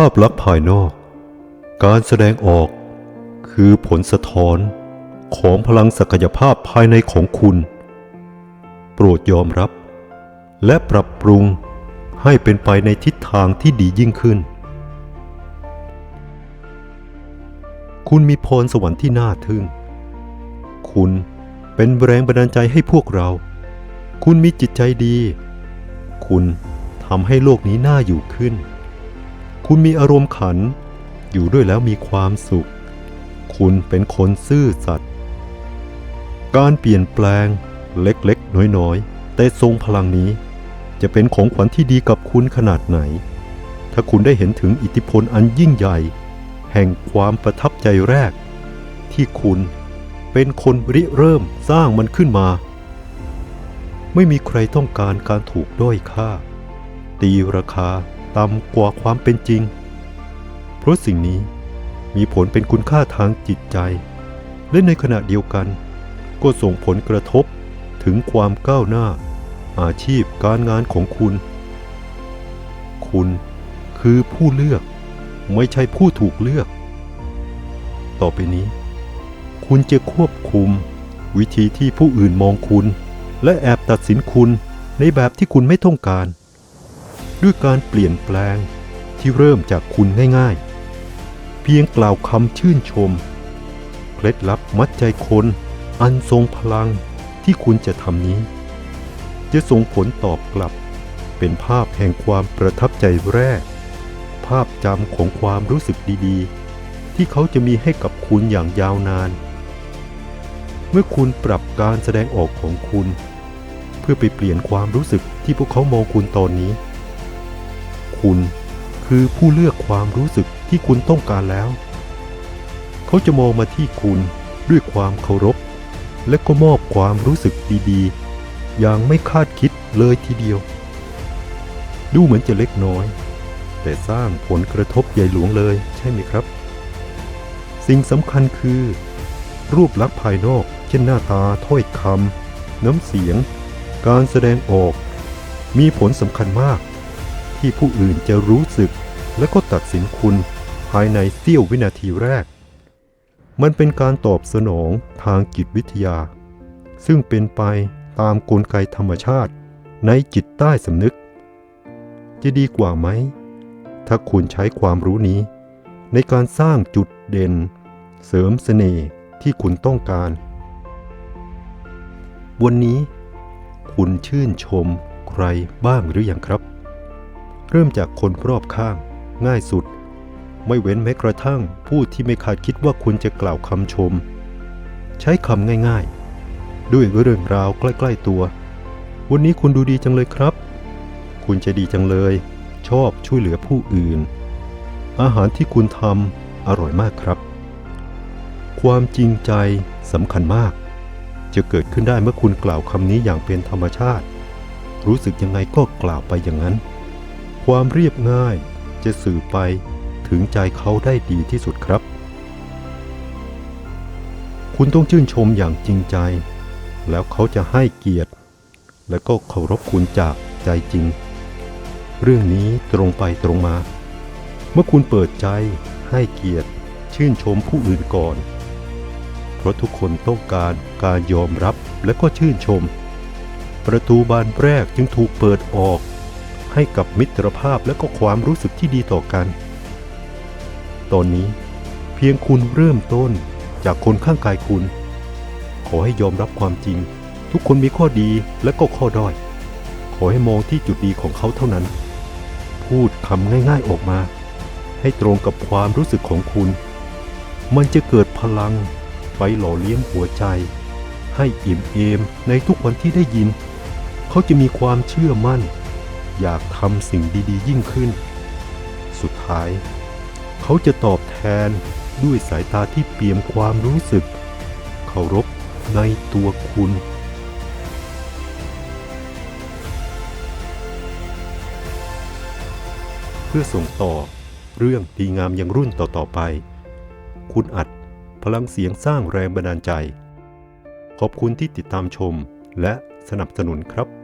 ภาพลักษณ์ภายนอก การแสดงออกคือผลสะท้อนของพลังศักยภาพภายในของคุณ โปรดยอมรับ และปรับปรุงให้เป็นไปในทิศทางที่ดียิ่งขึ้น คุณมีพรสวรรค์ที่น่าทึ่ง คุณเป็นแรงบันดาลใจให้พวกเรา คุณมีจิตใจดี คุณทำให้โลกนี้น่าอยู่ขึ้น คุณมีอารมณ์ขัน อยู่ด้วยแล้วมีความสุข คุณเป็นคนซื่อสัตย์การเปลี่ยนแปลงเล็กๆ น้อยๆ แต่ทรงพลังนี้ จะเป็นของขวัญที่ดีกับคุณขนาดไหน ถ้าคุณได้เห็นถึงอิทธิพลอันยิ่งใหญ่ แห่งความประทับใจแรก ที่คุณเป็นคนริเริ่มสร้างมันขึ้นมา ไม่มีใครต้องการการถูกด้อยค่า ตีราคา ต่ำกว่าความเป็นจริง เพราะสิ่งนี้มีผลเป็นคุณค่าทางจิตใจ และในขณะเดียวกัน ก็ส่งผลกระทบถึงความก้าวหน้า อาชีพการงานของคุณ คุณคือผู้เลือกไม่ใช่ผู้ถูกเลือก ต่อไปนี้ คุณจะควบคุม วิธีที่ผู้อื่นมองคุณ และแอบตัดสินคุณในแบบที่คุณไม่ต้องการ ด้วยการเปลี่ยนแปลงที่เริ่มจากคุณง่ายๆ เพียงกล่าวคำชื่นชม เคล็ดลับมัดใจคนอันทรงพลังที่คุณจะทำนี้ จะส่งผลตอบกลับ เป็นภาพแห่งความประทับใจแรก ภาพจำของความรู้สึกดีๆ ที่เขาจะมีให้กับคุณอย่างยาวนาน เมื่อคุณปรับการแสดงออกของคุณ เพื่อไปเปลี่ยนความรู้สึกที่พวกเขามองคุณตอนนี้ คุณ คือผู้เลือกความรู้สึกที่คุณต้องการแล้ว เขาจะมองมาที่คุณด้วยความเคารพ และก็มอบความรู้สึกดีๆ อย่างไม่คาดคิดเลยทีเดียว ดูเหมือนจะเล็กน้อย แต่สร้างผลกระทบใหญ่หลวงเลยใช่ไหมครับ สิ่งสำคัญคือ รูปลักษณ์ภายนอก เช่นหน้าตาถ้อยคำน้ำเสียง การแสดงออก มีผลสำคัญมาก ที่ผู้อื่นจะรู้สึก และก็ตัดสินคุณภายในเสี้ยววินาทีแรก มันเป็นการตอบสนองทางจิตวิทยา ซึ่งเป็นไปตามกลไกธรรมชาติในจิตใต้สำนึก จะดีกว่าไหม ถ้าคุณใช้ความรู้นี้ ในการสร้างจุดเด่น เสริมเสน่ห์ที่คุณต้องการ วันนี้ คุณชื่นชมใครบ้างหรืออยังครับ เริ่มจากคนรอบข้าง ง่ายสุด ไม่เว้นแม้กระทั่งผู้ที่ไม่คาดคิดว่าคุณจะกล่าวคำชม ใช้คำง่ายๆ ด้วยเรื่องราวใกล้ๆตัว วันนี้คุณดูดีจังเลยครับ คุณจะดีจังเลย ชอบช่วยเหลือผู้อื่น อาหารที่คุณทำอร่อยมากครับ ความจริงใจสำคัญมาก จะเกิดขึ้นได้เมื่อคุณกล่าวคำนี้อย่างเป็นธรรมชาติ รู้สึกยังไงก็กล่าวไปอย่างนั้น ความเรียบง่ายจะสื่อไปถึงใจเขาได้ดีที่สุดครับ คุณต้องชื่นชมอย่างจริงใจ แล้วเขาจะให้เกียรติ และก็เคารพคุณจากใจจริง เรื่องนี้ตรงไปตรงมา เมื่อคุณเปิดใจให้เกียรติ ชื่นชมผู้อื่นก่อน เพราะทุกคนต้องการการยอมรับและก็ชื่นชม ประตูบานแรกจึงถูกเปิดออก ให้กับมิตรภาพและก็ความรู้สึกที่ดีต่อกัน ตอนนี้เพียงคุณเริ่มต้นจากคนข้างกายคุณ ขอให้ยอมรับความจริง ทุกคนมีข้อดีและก็ข้อด้อย ขอให้มองที่จุดดีของเขาเท่านั้น พูดคำง่ายๆออกมา ให้ตรงกับความรู้สึกของคุณ มันจะเกิดพลังไปหล่อเลี้ยงหัวใจ ให้อิ่มเอมในทุกวันที่ได้ยิน เขาจะมีความเชื่อมั่น อยากทำสิ่งดีๆ ยิ่งขึ้น สุดท้าย เขาจะตอบแทนด้วยสายตาที่เปี่ยมความรู้สึก เคารพในตัวคุณ เพื่อส่งต่อเรื่องดีงามยังรุ่นต่อๆไป คุณอัดพลังเสียงสร้างแรงบันดาลใจ ขอบคุณที่ติดตามชมและสนับสนุนครับ